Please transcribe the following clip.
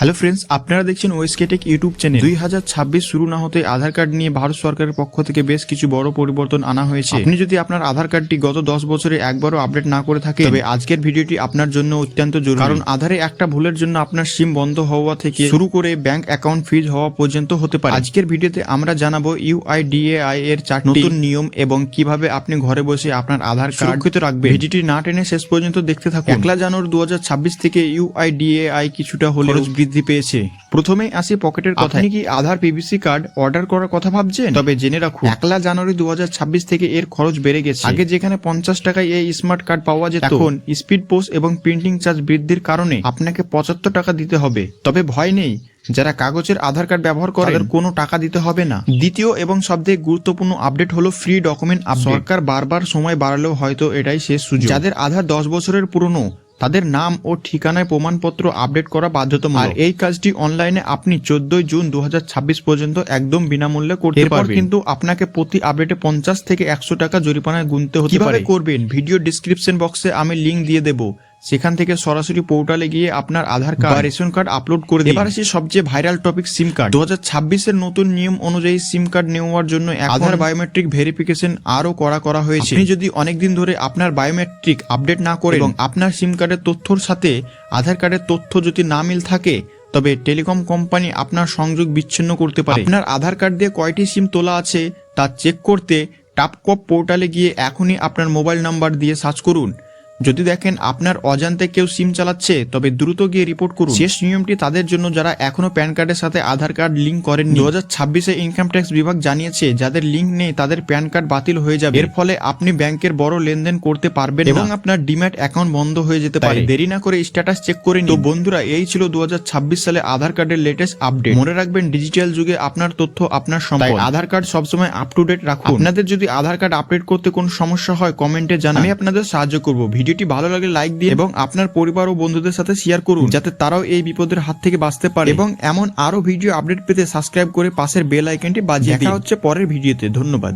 Hello friends আপনারা দেখছেন ওয়েস্কেটেক YouTube channel দুই হাজার ছাব্বিশ শুরু না হতে আধার কার্ড নিয়ে ভারত সরকারের পক্ষ থেকে বেশ কিছু বড় পরিবর্তন আনা হয়েছে। আপনি যদি আপনার আধার কার্ডটি গত দশ বছরে একবারও আপডেট না করে থাকে তবে আজকের ভিডিওটি আপনার জন্য অত্যন্ত জরুরি। কারণ আধারে একটা ভুলের জন্য আপনার সিম বন্ধ হওয়া থেকে শুরু করে ব্যাংক অ্যাকাউন্ট ফ্রিজ হওয়া পর্যন্ত হতে পারে। আজকের ভিডিওতে আমরা জানাব ইউআইডিএআই এর চারটি নতুন নিয়ম এবং কীভাবে আপনি ঘরে বসে আপনার আধার কার্ড সুরক্ষিত রাখবে ভিডিওটি না টেনে শেষ পর্যন্ত দেখতে থাকুন। একলা জানুয়ারি দু হাজার ছাব্বিশ থেকে ইউআইডিএআই কিছুটা হলেও বৃদ্ধি পেয়েছে। প্রথমে আসি পকেটের কথা। কি আধার পিভিসি কার্ড অর্ডার করার কথা ভাবছেন? তবে জেনে রাখুন একলা জানুয়ারি দু হাজার ছাব্বিশ থেকে এর খরচ বেড়ে গেছে। আগে যেখানে পঞ্চাশ টাকায় এই স্মার্ট কার্ড পাওয়া যেত এখন স্পিড পোস্ট এবং প্রিন্টিং চার্জ বৃদ্ধির কারণে আপনাকে পঁচাত্তর টাকা দিতে হবে। তবে ভয় নেই যারা কাগজের আধার কার্ড ব্যবহার করে তাদের কোনো টাকা দিতে হবে না। দ্বিতীয় এবং সবথেকে গুরুত্বপূর্ণ আপডেট হলো ফ্রি ডকুমেন্ট সরকার বারবার সময় বাড়ালেও হয়তো এটাই শেষ সুযোগ। যাদের আধার দশ বছরের পুরনো তাদের নাম ও ঠিকানায় প্রমাণপত্র আপডেট করা বাধ্যতামূলক। আর এই কাজটি অনলাইনে আপনি চোদ্দই জুন দু হাজার ছাব্বিশ পর্যন্ত একদম বিনামূল্যে করতে পারবেন। কিন্তু আপনাকে প্রতি আপডেটে পঞ্চাশ থেকে একশো টাকা জরিমানায় গুনতে হতে পারে। করবেন? ভিডিও ডিসক্রিপশন বক্সে আমি লিঙ্ক দিয়ে দেবো। সেখান থেকে সরাসরি পোর্টালে গিয়ে আপনার আধার কার্ড বা রেশন কার্ড আপলোড করে দিন। এবার আসি সবচেয়ে ভাইরাল টপিক সিম কার্ড দু এর নতুন নিয়ম অনুযায়ী সিম কার্ড নেওয়ার জন্য আধার বায়োমেট্রিক ভেরিফিকেশন আরও করা করা হয়েছে। আপনি যদি অনেকদিন ধরে আপনার বায়োমেট্রিক আপডেট না করে এবং আপনার সিম কার্ডের তথ্যর সাথে আধার কার্ডের তথ্য যদি না মিল থাকে তবে টেলিকম কোম্পানি আপনার সংযোগ বিচ্ছিন্ন করতে পারে। আপনার আধার কার্ড দিয়ে কয়টি সিম তোলা আছে তা চেক করতে টাপকপ পোর্টালে গিয়ে এখনই আপনার মোবাইল নাম্বার দিয়ে সার্চ করুন। যদি দেখেন আপনার অজান্তে কেউ সিম চালাচ্ছে তবে দ্রুত গিয়ে রিপোর্ট করুন। শেষ নিয়মটি তাদের জন্য যারা এখনও প্যান কার্ডের সাথে আধার কার্ড লিঙ্ক করেননি। দু হাজার ছাব্বিশে ইনকাম ট্যাক্স বিভাগ জানিয়েছে যাদের লিঙ্ক নেই তাদের প্যান কার্ড বাতিল হয়ে যাবে। এর ফলে আপনি ব্যাংকের বড় লেনদেন করতে পারবেন এবং আপনার ডিম্যাট অ্যাকাউন্ট বন্ধ হয়ে যেতে পারে। দেরি না করে স্ট্যাটাস চেক করে নিন। বন্ধুরা এই ছিল দু হাজার ছাব্বিশ সালে আধার কার্ডের লেটেস্ট আপডেট মনে রাখবেন ডিজিটাল যুগে আপনার তথ্য আপনার সম্পদ। আধার কার্ড সবসময় আপ টু ডেট রাখুন। আপনাদের যদি আধার কার্ড আপডেট করতে কোনো সমস্যা হয় কমেন্টে জানান। আমি আপনাদের সাহায্য করব। ভিডিওটি ভালো লাগলে লাইক দিন এবং আপনার পরিবার ও বন্ধুদের সাথে শেয়ার করুন যাতে তারাও এই বিপদের হাত থেকে বাঁচতে পারে। এবং এমন আরও ভিডিও আপডেট পেতে সাবস্ক্রাইব করে পাশের বেল আইকনটি বাজিয়ে দেখা হচ্ছে পরের ভিডিওতে ধন্যবাদ।